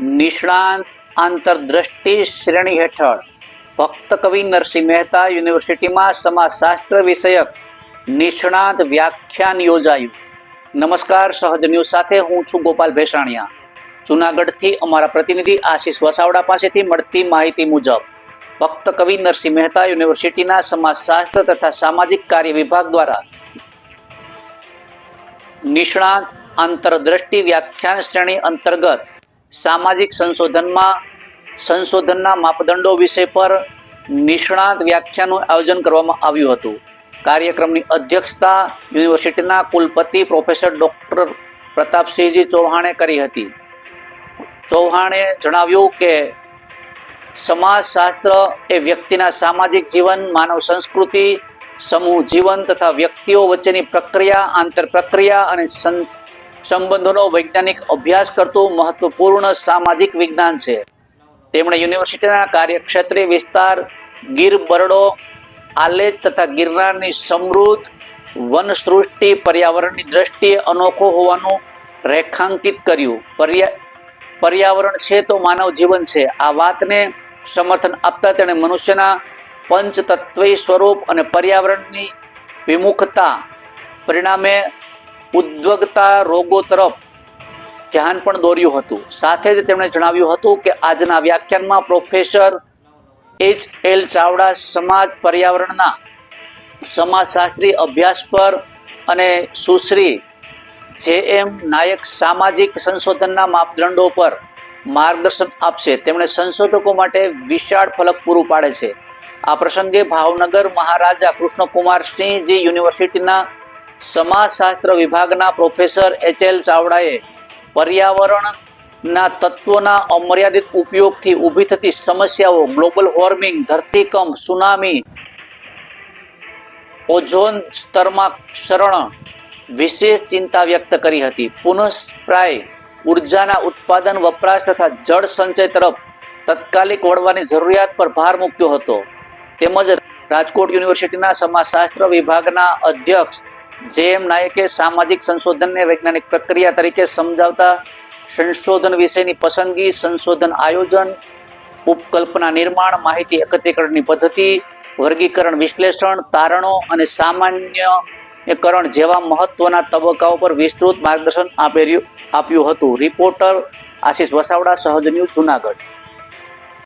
નિષ્ણાંત આંતરદ્રષ્ટિ શ્રેણી હેઠળ ભક્ત કવિ નરસિંહ મહેતા યુનિવર્સિટીમાં સમાજશાસ્ત્ર વિષયક નિષ્ણાંત વ્યાખ્યાન યોજાયું. નમસ્કાર, સહજ ન્યૂઝ સાથે હું છું ગોપાલ ભેસાણિયા. જુનાગઢથી અમારા પ્રતિનિધિ આશીષ વસાવડા પાસેથી મળતી માહિતી મુજબ, ભક્ત કવિ નરસિંહ મહેતા યુનિવર્સિટીના સમાજશાસ્ત્ર તથા સામાજિક કાર્ય વિભાગ દ્વારા નિષ્ણાંત આંતરદ્રષ્ટિ વ્યાખ્યાન શ્રેણી અંતર્ગત સામાજિક સંશોધનમાં, સંશોધનના માપદંડો વિષય પર નિષ્ણાત વ્યાખ્યાનનું આયોજન કરવામાં આવ્યું હતું. કાર્યક્રમની અધ્યક્ષતા યુનિવર્સિટીના કુલપતિ પ્રોફેસર ડૉક્ટર પ્રતાપસિંહજી ચૌહાણે કરી હતી. ચૌહાણે જણાવ્યું કે, સમાજશાસ્ત્ર એ વ્યક્તિના સામાજિક જીવન, માનવ સંસ્કૃતિ, સમૂહ જીવન તથા વ્યક્તિઓ વચ્ચેની પ્રક્રિયા આંતર પ્રક્રિયા અને સંબંધોનો વૈજ્ઞાનિક અભ્યાસ કરતું મહત્વપૂર્ણ સામાજિક વિજ્ઞાન છે. તેમણે યુનિવર્સિટીના કાર્યક્ષેત્રીય વિસ્તાર, ગીર બરડો આલેજ તથા ગિરનારની સમૃદ્ધ વનસૃષ્ટિ પર્યાવરણની દ્રષ્ટિએ અનોખો હોવાનું રેખાંકિત કર્યું. પર્યા, પર્યાવરણ છે તો માનવ જીવન છે. આ વાતને સમર્થન આપતા તેણે મનુષ્યના પંચતત્વી સ્વરૂપ અને પર્યાવરણની વિમુખતા પરિણામે ઉદ્વગતા રોગો તરફ ધ્યાન પણ દોર્યું હતું. સાથે જ તેમણે જણાવ્યું હતું કે આજના વ્યાખ્યાનમાં પ્રોફેસર એચ એલ ચાવડા સમાજ પર્યાવરણના સમાજશાસ્ત્રી અભ્યાસ પર અને સુશ્રી જે એમ નાયક સામાજિક સંશોધનના માપદંડો પર માર્ગદર્શન આપશે. તેમણે સંશોધકો માટે વિશાળ ફલક પૂરું પાડે છે. આ પ્રસંગે ભાવનગર મહારાજા કૃષ્ણકુમાર સિંહજી યુનિવર્સિટીના સમાજશાસ્ત્ર વિભાગના પ્રોફેસર એચ એલ ચાવડાએ પર્યાવરણના તત્વોના અમર્યાદિત ઉપયોગથી ઊભી થતી સમસ્યાઓ, ગ્લોબલ વોર્મિંગ, ધરતીકંપ, સુનામી, ઓઝોન સ્તરમાં ક્ષરણ વિશેષ ચિંતા વ્યક્ત કરી હતી. પુનઃપ્રાય ઉર્જાના ઉત્પાદન, વપરાશ તથા જળ સંચય તરફ તત્કાલિક વળવાની જરૂરિયાત પર ભાર મૂક્યો હતો. તેમજ રાજકોટ યુનિવર્સિટીના સમાજશાસ્ત્ર વિભાગના અધ્યક્ષ જે એમ નાયકે સામાજિક સંશોધનને વૈજ્ઞાનિક પ્રક્રિયા તરીકે સમજાવતા, સંશોધન વિષયની પસંદગી, સંશોધન આયોજન, ઉપકલ્પના નિર્માણ, માહિતી એકત્રીકરણની પદ્ધતિ, વર્ગીકરણ વિશ્લેષણ, તારણો અને સામાન્યકરણ જેવા મહત્વના તબક્કાઓ પર વિસ્તૃત માર્ગદર્શન આપેર્યું આપ્યું હતું. રિપોર્ટર આશીષ વસાવડા, સહજ ન્યૂઝ જુનાગઢ.